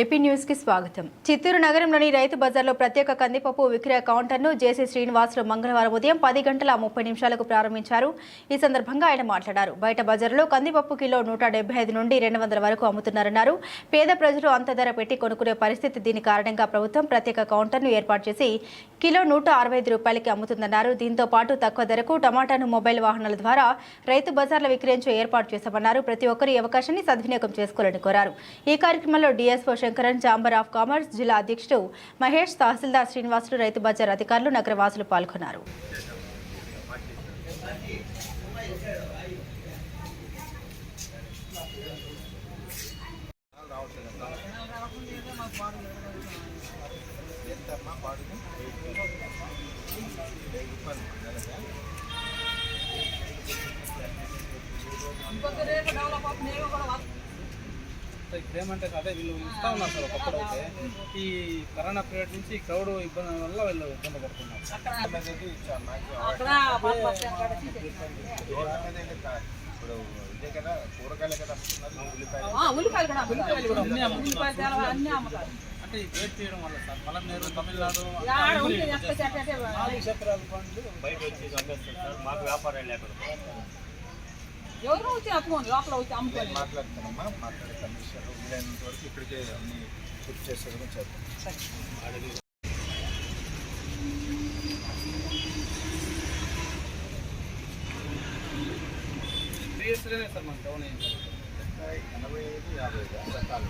AP న్యూస్కి స్వాగతం. చిత్తూరు నగరంలోని రైతు బజార్లో ప్రత్యేక కందిపప్పు విక్రయ కౌంటర్ను జేసీ శ్రీనివాసులు మంగళవారం ఉదయం పది గంటల ముప్పై నిమిషాలకు ప్రారంభించారు. ఈ సందర్భంగా ఆయన మాట్లాడారు. బయట బజార్లో కందిపప్పు కిలో నూట ఐదు నుండి రెండు వందల వరకు అమ్ముతున్నారన్నారు. పేద ప్రజలు అంత ధర పెట్టి కొనుక్కునే పరిస్థితి దీని కారణంగా ప్రభుత్వం ప్రత్యేక కౌంటర్ను ఏర్పాటు చేసి కిలో నూట అరవై ఐదు రూపాయలకి అమ్ముతుందన్నారు. దీంతో పాటు తక్కువ ధరకు టమాటాను మొబైల్ వాహనాల ద్వారా రైతు బజార్ల విక్రయించే ఏర్పాటు చేశామన్నారు ప్రతి ఒక్కరు ఈ అవకాశాన్ని సద్వినియోగం చేసుకోవాలని కోరారు. ఈ కార్యక్రమంలో DSO Shankaran chamber of commerce జిల్లా అధ్యక్షుడు మహేష్ తహసీల్దార్ శ్రీనివాసులు రైతు బజార్ అధికారులు నగరవాసులు పాల్గొన్నారు. సో ఇప్పుడు ఏమంటే అదే వీళ్ళు ఇస్తా ఉన్నారు సార్ ఒకప్పుడు అయితే. ఈ కరోనా పీరియడ్ నుంచి క్రౌడ్ ఇబ్బంది వల్ల వీళ్ళు ఇబ్బంది పడుతున్నారు. ఇప్పుడు ఇదే కదా కూరగాయలే కదా ఉల్లిపాయలు. అంటే ఈ చేయడం వల్ల సార్ పలమనేరు తమిళనాడు నాలుగు చక్రాల పండ్లు బయట వచ్చి అమ్మేస్తారు సార్. మాకు వ్యాపారం లేకుండా. ఎవరు వచ్చి అమ్ముకోండి లోపల వచ్చి అమ్ముకోండి. మాట్లాడుతున్నామా మాట్లాడే కమిషనర్ వీలైనంత వరకు ఇక్కడికే అన్ని షిఫ్ట్ చేసేది చేద్దాం. త్రీ ఇయర్స్లోనే సార్ మనకు డౌన్ అయింది. ఎనభై ఐదు యాభై ఐదు రకాలు.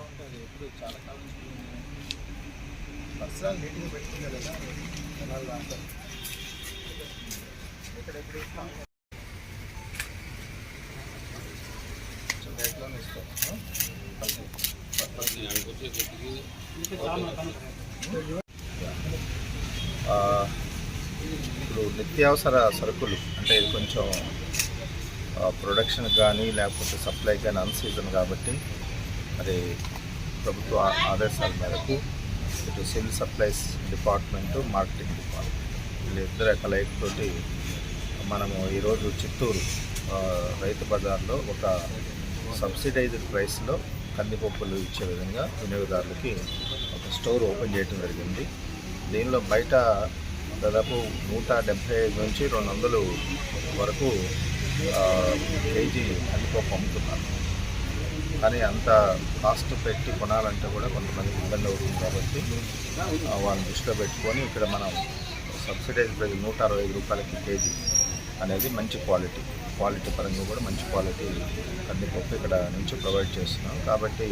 ఉంటుంది ఎప్పుడు చాలా కాలం నుంచి clean చేయాలి. పరిసరాలు నీట్గా పెట్టుకుంటారు కదా జనాలు ఇప్పుడు నిత్యావసర సరుకులు అంటే ఇది కొంచెం ప్రొడక్షన్ కానీ లేకపోతే సప్లై కానీ అన్ సీజన్ కాబట్టి మరి ప్రభుత్వ ఆదేశాల మేరకు ఇటు civil supplies department marketing department వీళ్ళిద్దరు కలయికతోటి మనము ఈరోజు చిత్తూరు రైతు బజార్లో ఒక సబ్సిడైజ్డ్ ప్రైస్లో కందిపప్పులు ఇచ్చే విధంగా వినియోగదారులకి ఒక స్టోర్ ఓపెన్ చేయడం జరిగింది. దీనిలో బయట దాదాపు నూట డెబ్భై ఐదు నుంచి రెండు వందలు వరకు కేజీ కందిపప్పు అమ్ముతున్నారు. కానీ అంత కాస్ట్ పెట్టి కొనాలంటే కూడా కొంతమందికి ఇబ్బంది అవుతుంది కాబట్టి వాళ్ళని దృష్టిలో పెట్టుకొని ఇక్కడ మనం సబ్సిడైజ్ ప్రతి నూట అరవై ఐదు రూపాయలకి కేజీ అనేది మంచి క్వాలిటీ క్వాలిటీ పరంగా కూడా మంచి క్వాలిటీ కందిపప్పు ఇక్కడ నుంచి ప్రొవైడ్ చేస్తున్నాం. కాబట్టి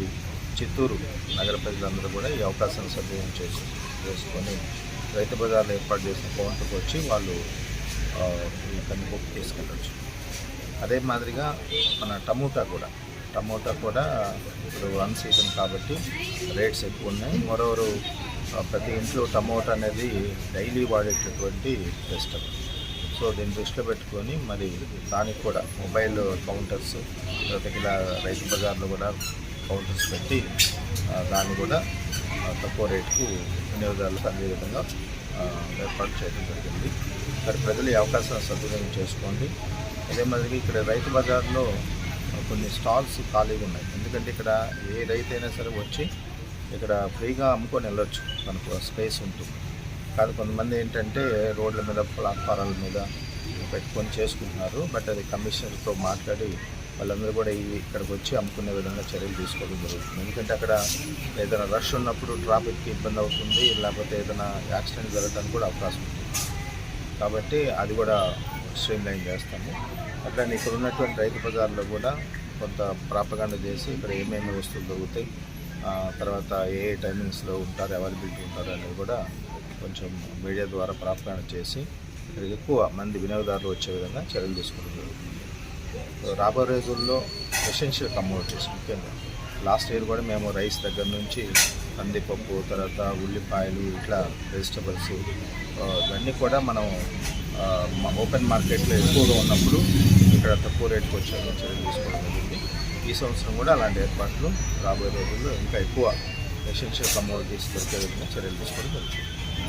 చిత్తూరు నగర ప్రజలందరూ కూడా ఈ అవకాశాన్ని సద్వినియోగం చేసి చేసుకొని రైతు బజార్లు ఏర్పాటు చేసిన కౌంటర్కి వచ్చి వాళ్ళు ఈ కందిపప్పు తీసుకెళ్ళచ్చు. అదే మాదిరిగా మన టమోటా కూడా. టమోటా కూడా ఇప్పుడు వన్ సీజన్ కాబట్టి రేట్స్ ఎక్కువ ఉన్నాయి. మరోవరు ప్రతి ఇంట్లో టమోటా అనేది డైలీ వాడేటటువంటి వెజిటబుల్ సో దీన్ని దృష్టిలో పెట్టుకొని మరి దానికి కూడా మొబైల్ కౌంటర్స్ తర్వాత ఇలా రైతు బజార్లో కూడా కౌంటర్స్ పెట్టి దాన్ని కూడా తక్కువ రేటుకు వినియోగదారులకు అందే విధంగా ఏర్పాటు చేయడం జరిగింది. మరి ప్రజలు ఈ అవకాశాన్ని సద్వినియోగం చేసుకోండి. అదే మాదిరిగా ఇక్కడ రైతు బజార్లో కొన్ని స్టాల్స్ ఖాళీగా ఉన్నాయి. ఎందుకంటే ఇక్కడ ఏ రైతు అయినా సరే వచ్చి ఇక్కడ ఫ్రీగా అమ్ముకొని వెళ్ళొచ్చు. మనకు స్పేస్ ఉంటుంది. కాదు కొంతమంది ఏంటంటే రోడ్ల మీద ప్లాట్ఫారాల మీద పెట్టుకొని చేసుకుంటున్నారు. బట్ అది కమిషనర్తో మాట్లాడి వాళ్ళందరూ కూడా ఈ ఇక్కడికి వచ్చి అమ్ముకునే విధంగా చర్యలు తీసుకోవడం జరుగుతుంది. ఎందుకంటే అక్కడ ఏదైనా రష్ ఉన్నప్పుడు ట్రాఫిక్కి ఇబ్బంది అవుతుంది లేకపోతే ఏదైనా యాక్సిడెంట్ జరగడానికి కూడా అవకాశం ఉంటుంది. కాబట్టి అది కూడా స్ట్రీమ్ లైన్ చేస్తాము. అట్లనే ఇక్కడ ఉన్నటువంటి రైతు బజార్లో కూడా కొంత ప్రాపగాండ చేసి ఇక్కడ ఏమేమి వస్తువులు దొరుకుతాయి తర్వాత ఏ ఏ టైమింగ్స్లో ఉంటారు అవైలబిలిటీ ఉంటారు అనేది కూడా కొంచెం మీడియా ద్వారా ప్రార్థన చేసి ఇక్కడ ఎక్కువ మంది వినియోగదారులు వచ్చే విధంగా చర్యలు తీసుకోవడం జరుగుతుంది. రాబోయే రోజుల్లో ఎసెన్షియల్ కమోడిటీస్ ముఖ్యంగా. లాస్ట్ ఇయర్ కూడా మేము రైస్ దగ్గర నుంచి కందిపప్పు తర్వాత ఉల్లిపాయలు ఇట్లా వెజిటబుల్స్ ఇవన్నీ కూడా మనం మా ఓపెన్ మార్కెట్లో ఎక్కువగా ఉన్నప్పుడు ఇక్కడ తక్కువ రేట్కి వచ్చే చర్యలు తీసుకోవడం జరిగింది ఈ సంవత్సరం కూడా అలాంటి ఏర్పాట్లు రాబోయే రోజుల్లో ఇంకా ఎక్కువ ఎసెన్షియల్ కమోడిటీస్ దొరికే విధంగా చర్యలు తీసుకోవడం జరుగుతుంది.